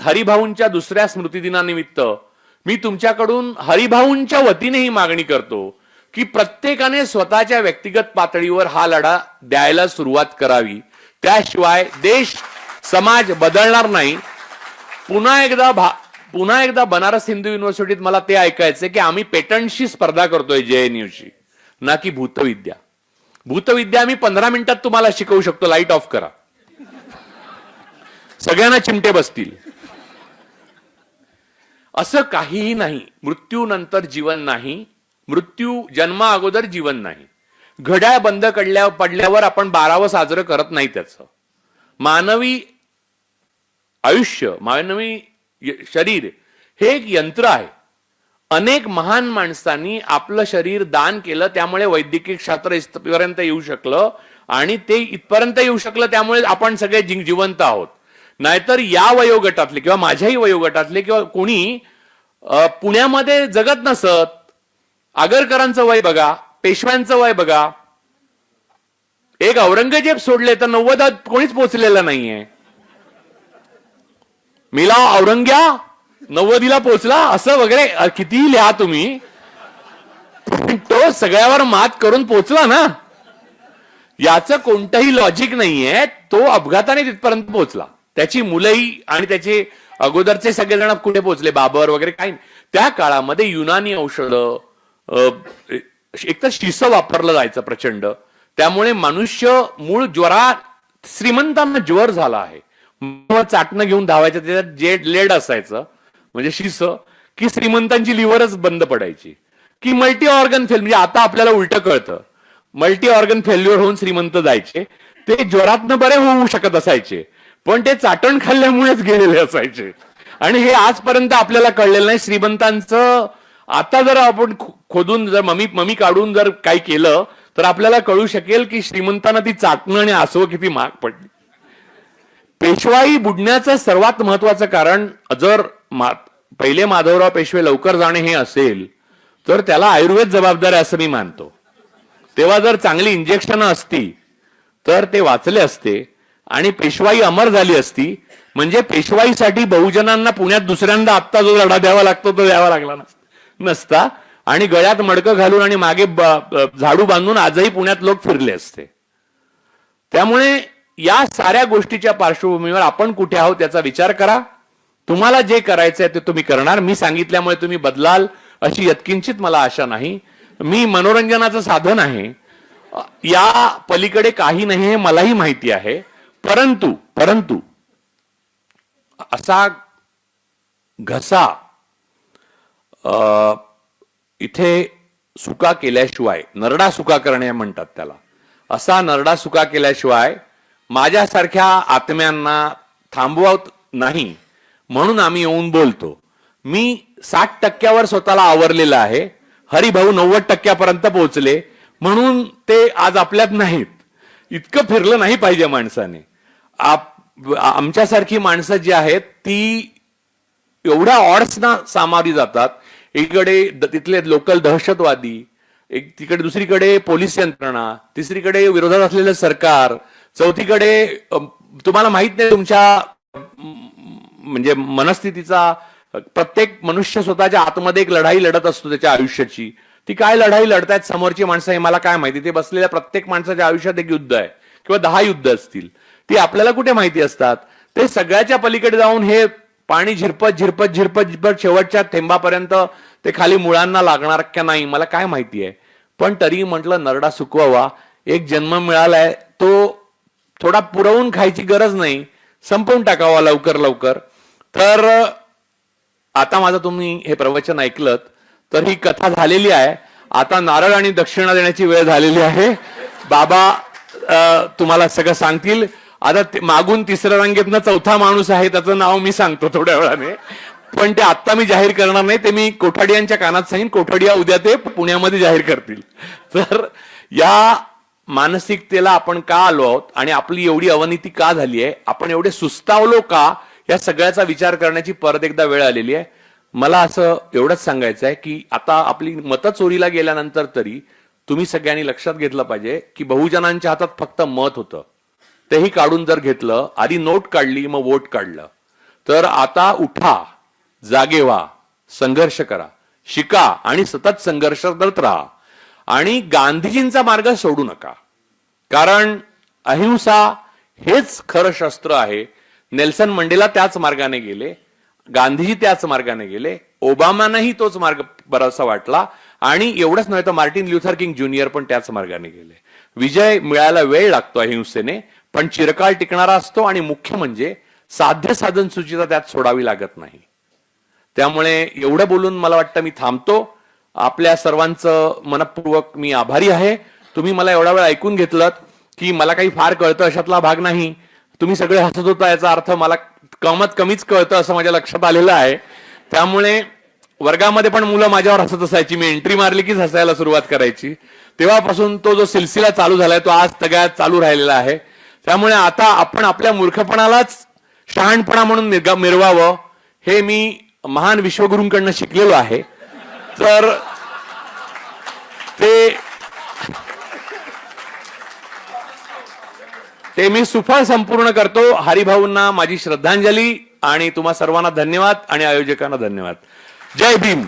हरिभाऊंच्या दुसऱ्या स्मृतिदिनानिमित्त मी तुमच्याकडून हरिभाऊंच्या वतीने ही मागणी करतो की प्रत्येकाने स्वतःच्या व्यक्तिगत पातळीवर हा लढा द्यायला सुरुवात करावी. त्याशिवाय देश समाज बदलणार नाही. पुन्हा एकदा भा पुन्हा एकदा बनारस हिंदू युनिव्हर्सिटीत मला ते ऐकायचं की आम्ही पेटंटशी स्पर्धा करतोय जे एन जेएनयूशी ना की भूतविद्या. भूतविद्या आम्ही पंधरा मिनिटात तुम्हाला शिकवू शकतो. लाइट ऑफ करा. सगळ्यांना चिमटे बसतील. असं काहीही नाही. मृत्यूनंतर जीवन नाही. मृत्यू जन्मा अगोदर जीवन नाही. घड्याळ बंद कडल्या पडल्यावर आपण बारावं साजरं करत नाही त्याचं. मानवी आयुष्य मानवी शरीर हे एक यंत्र आहे. अनेक महान माणसांनी आपलं शरीर दान केलं त्यामुळे वैद्यकीय शास्त्र इथपर्यंत येऊ शकलं आणि ते इथपर्यंत येऊ शकलं त्यामुळे आपण सगळे जिंक जिवंत आहोत. नाहीतर या वयोगटातले किंवा माझ्याही वयोगटातले किंवा कोणी पुण्यामध्ये जगत नसत आगरकरांचं वय बघा पेशव्यांचं वय बघा एक औरंगजेब सोडले तर नव्वदात कोणीच पोचलेलं नाहीये. मिला औरंग्या नव्वदीला पोचला असं वगैरे कितीही लिहा तुम्ही तो सगळ्यावर मात करून पोचला ना. याचं कोणतंही लॉजिक नाहीये तो अपघाताने तिथपर्यंत पोहोचला त्याची मुलंही आणि त्याचे अगोदरचे सगळेजण कुठे पोहोचले? बाबर वगैरे काही नाही. त्या काळामध्ये युनानी औषधं एक तर शिस वापरलं जायचं प्रचंड. त्यामुळे मनुष्य मूळ ज्वरात श्रीमंतांना ज्वर झाला आहे. चाटणं घेऊन धावायचं त्याच्यात जे लेड असायचं म्हणजे शिस की श्रीमंतांची लिव्हरच बंद पडायची. की मल्टी ऑर्गन फेल म्हणजे आता आपल्याला उलट कळतं. मल्टी ऑर्गन फेल्युअर होऊन श्रीमंत जायचे. ते ज्वरातनं बरे होऊ शकत असायचे. पण ते चाटण खाल्ल्यामुळेच गेलेले असायचे. आणि हे आजपर्यंत आपल्याला कळलेलं नाही. श्रीमंतांचं आता जर आपण खोदून जर मम्मी मम्मी काढून जर काही केलं तर आपल्याला कळू शकेल की श्रीमंतांना ती चाटणं आणि आसव किती महाग पडली. पेशवाई बुडण्याचं सर्वात महत्वाचं कारण जर मा, पहिले माधवराव पेशवे लवकर जाणे हे असेल तर त्याला आयुर्वेद जबाबदार आहे असं मी मानतो. तेव्हा जर चांगली इंजेक्शन असती तर ते वाचले असते आणि पेशवाई अमर झाली असती म्हणजे पेशवाईसाठी बहुजनांना पुण्यात दुसऱ्यांदा आत्ता जो लढा द्यावा लागतो तो द्यावा लागला नसता. आणि गळ्यात मडकं घालून आणि मागे झाडू बांधून आजही पुण्यात लोक फिरले असते. त्यामुळे या साऱ्या गोष्टीच्या पार्श्वभूमीवर आपण कुठे आहोत याचा विचार करा. तुम्हाला जे करायचं आहे ते तुम्ही करणार. मी सांगितल्यामुळे तुम्ही बदलाल अशी यत्किंचित मला आशा नाही. मी मनोरंजनाचं साधन आहे. या पलीकडे काही नाही हे मलाही माहिती आहे. परंतु परंतु असा घसा इथे सुका केल्याशिवाय नरडा सुका करणे म्हणतात त्याला. असा नरडा सुका केल्याशिवाय माझ्यासारख्या आत्म्यांना थांबवत नाही म्हणून आम्ही येऊन बोलतो. मी साठ टक्क्यावर स्वतःला आवरलेलं आहे हरिभाऊ नव्वद टक्क्यापर्यंत पोहोचले म्हणून ते आज आपल्यात नाहीत. इतकं फिरलं नाही पाहिजे माणसाने. आप- आमच्यासारखी माणसं जी आहेत ती एवढ्या ऑड्सना सामावली जातात. एकीकडे द- तिथले लोकल दहशतवादी एक तिकडे दुसरीकडे पोलीस यंत्रणा तिसरीकडे विरोधात असलेलं सरकार चौथीकडे तुम्हाला माहीत नाही तुमच्या म्हणजे मनस्थितीचा प्रत्येक मनुष्य स्वतःच्या आतमध्ये एक लढाई लढत असतो त्याच्या आयुष्याची. ती काय लढाई लढतायत समोरची माणसं हे मला काय माहिती? ते बसलेल्या प्रत्येक माणसाच्या आयुष्यात एक युद्ध आहे. किंवा दहा युद्ध असतील. ती आपल्याला कुठे माहिती असतात? ते सगळ्याच्या पलीकडे जाऊन हे पाणी झिरपत झिरपत झिरपत झिरपत शेवटच्या थेंबापर्यंत ते खाली मुळांना लागणार का नाही? मला काय माहिती आहे. पण तरी म्हटलं नरडा सुकवावा. एक जन्म मिळालाय तो थोडा पुरवून खायची गरज नाही. संपवून टाकावा लवकर लवकर. तर आता माझं तुम्ही हे प्रवचन ऐकलं तर ही कथा झालेली आहे. आता नारळ आणि दक्षिणा देण्याची वेळ झालेली आहे. बाबा तुम्हाला सगळं सांगतील. आता मागून तिसऱ्या रांगेतनं चौथा माणूस आहे त्याचं नाव मी सांगतो थोड्या वेळाने. पण ते आत्ता मी जाहीर करणार नाही ते मी कोठाडियांच्या कानात सांगेन. कोठाडिया उद्या ते पुण्यामध्ये जाहीर करतील. तर या मानसिकतेला आपण का आलो आहोत? आणि आपली एवढी अवनीती का झाली आहे? आपण एवढे सुस्तावलो का? या सगळ्याचा विचार करण्याची परत एकदा वेळ आलेली आहे. मला असं एवढंच सांगायचं आहे की आता आपली मतं चोरीला गेल्यानंतर तरी तुम्ही सगळ्यांनी लक्षात घेतलं पाहिजे की बहुजनांच्या हातात फक्त मत होतं. तेही काढून जर घेतलं आधी नोट काढली मग वोट काढलं. तर आता उठा जागे व्हा संघर्ष करा. शिका आणि सतत संघर्ष करत राहा. आणि गांधीजींचा मार्ग सोडू नका. कारण अहिंसा हेच खरं शस्त्र आहे. नेल्सन मंडेला त्याच मार्गाने गेले. गांधीजी त्याच मार्गाने गेले ओबामानाही तोच मार्ग बराचसा वाटला आणि एवढंच नव्हे तर मार्टिन ल्युथर किंग ज्युनियर पण त्याच मार्गाने गेले. विजय मिळायला वेळ लागतो अहिंसेने पण चिरकाळ टिकणारा असतो आणि मुख्य म्हणजे साध्य साधन सूचीचा त्यात सोडावी लागत नाही. त्यामुळे एवढं बोलून मला वाटतं मी थांबतो. आपल्या सर्वांचं मनपूर्वक मी आभारी आहे. तुम्ही मला एवढा वेळ ऐकून घेतलं की मला काही फार कळतं अशातला भाग नाही. तुम्ही सगळे हसत होता याचा अर्थ मला कमत कमीच कळतं असं माझ्या लक्षात आलेलं आहे. त्यामुळे वर्गामध्ये पण मुलं माझ्यावर हसत असायची. मी एंट्री मारली कीच हसायला सुरुवात करायची. तेव्हापासून तो जो सिलसिला चालू झालाय तो आज सगळ्यात चालू राहिलेला आहे. त्यामुळे आता आपण आपल्या मूर्खपणालाच शहाणपणा म्हणून मिरवावं हे मी महान विश्वगुरूंकडनं शिकलेलो आहे. तर ते ते मी सुफळ संपूर्ण करतो. हरिभाऊंना माझी श्रद्धांजली आणि तुम्हा सर्वांना धन्यवाद आणि आयोजकांना धन्यवाद. जय भीम.